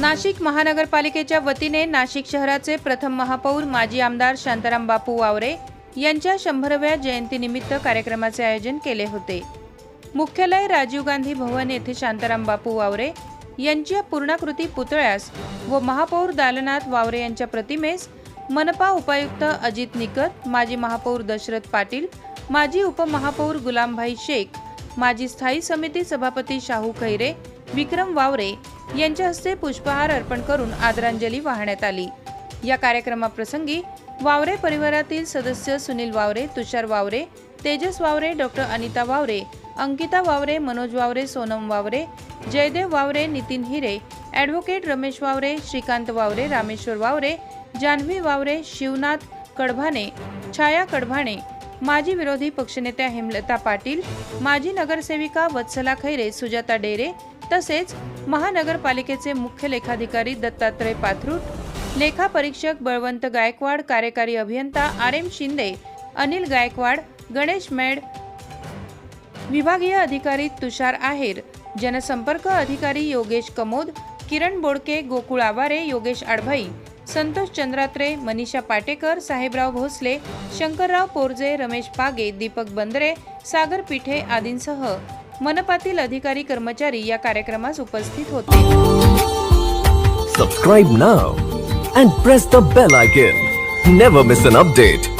नाशिक महानगरपालिकेच्या वतीने नाशिक शहराचे प्रथम महापौर माजी आमदार शांताराम बापू वावरे यांच्या शंभरव्या जयंतीनिमित्त कार्यक्रमाचे आयोजन केले होते. मुख्यालय राजीव गांधी भवन येथे शांताराम बापू वावरे यांच्या पूर्णाकृती पुतळ्यास व महापौर दालनाथ वावरे यांच्या प्रतिमेस मनपा उपायुक्त अजित निकत माजी महापौर दशरथ पाटील माजी उपमहापौर गुलामभाई शेख माजी स्थायी समिती सभापती शाहू खैरे विक्रम वावरे यांच्या हस्ते पुष्पहार अर्पण करून आदरांजली वाहण्यात आली. या कार्यक्रमाप्रसंगी वावरे परिवारातील सदस्य सुनील वावरे तुषार वावरे तेजस वावरे डॉक्टर अनिता वावरे अंकिता वावरे मनोज वावरे सोनम वावरे जयदेव वावरे नितीन हिरे ॲडव्होकेट रमेश वावरे श्रीकांत वावरे रामेश्वर वावरे जान्हवी वावरे शिवनाथ कडभाने छाया कडभाणे माजी विरोधी पक्षनेत्या हेमलता पाटील माजी नगरसेविका वत्सला खैरे सुजाता डेरे तसेच महानगरपालिकेचे मुख्य लेखाधिकारी दत्तात्रय पाथरूट लेखा परीक्षक बळवंत गायकवाड कार्यकारी अभियंता R M Shinde Anil Gaikwad Ganesh made विभागीय अधिकारी तुषार आहेर जनसंपर्क अधिकारी योगेश कमोद किरण बोडके गोकुळ आवारे योगेश आडभाई संतोष चंद्रात्रे मनीषा पाटेकर साहेबराव भोसले शंकरराव पोरजे रमेश पागे दीपक बंदरे सागर पिठे आदींसह मनपातील अधिकारी कर्मचारी या कार्यक्रमास उपस्थित होते. Subscribe now and press the bell icon never miss an update